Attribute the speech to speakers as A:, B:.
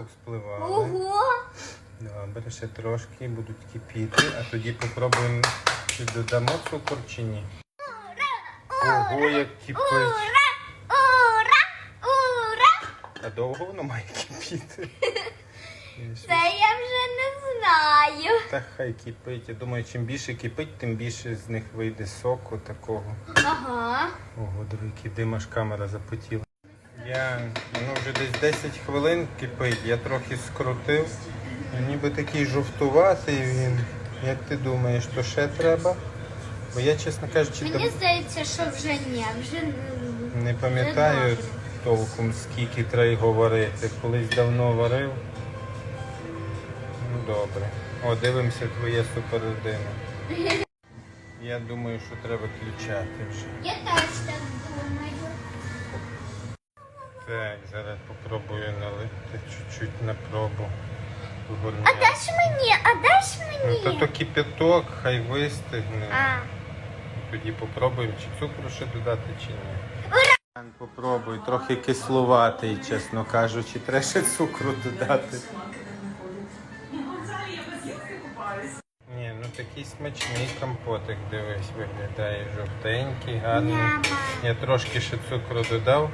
A: повспливали.
B: Ого!
A: Добре, ще трошки будуть кипіти, а тоді попробуємо, чи додамо цукор чи ні. Ого, як кипить.
B: Ура! Ура! Ура!
A: А довго воно має кипіти?
B: Це я вже не знаю.
A: Та хай кипить. Я думаю, чим більше кипить, тим більше з них вийде соку такого.
B: Ага.
A: Ого, який дим, аж камера запотіла. Я ну, вже десь 10 хвилин кипить, я трохи скрутив. Ну, Ніби такий жовтуватий він. Як ти думаєш, то ще треба? Бо я, чесно кажучи,
B: Мені здається, що вже ні, вже
A: не пам'ятаю толком, скільки треба говорити. Колись давно варив. Ну добре. О, дивимося твоє супередино. Я думаю, що треба включати вже.
B: я теж так думаю.
A: Так, зараз попробую налити чуть-чуть на пробу.
B: А даш мені, а даш
A: Ну, то,
B: мені?
A: то кипяток, хай вистигне.
B: А,
A: Тоді попробуємо, чи цукру ще додати, чи ні. Попробуй, трохи кислуватий, чесно кажучи, треба ще цукру додати. Ні, ну такий смачний компотик, дивись, виглядає жовтенький, гарний. Я трошки ще цукру додав.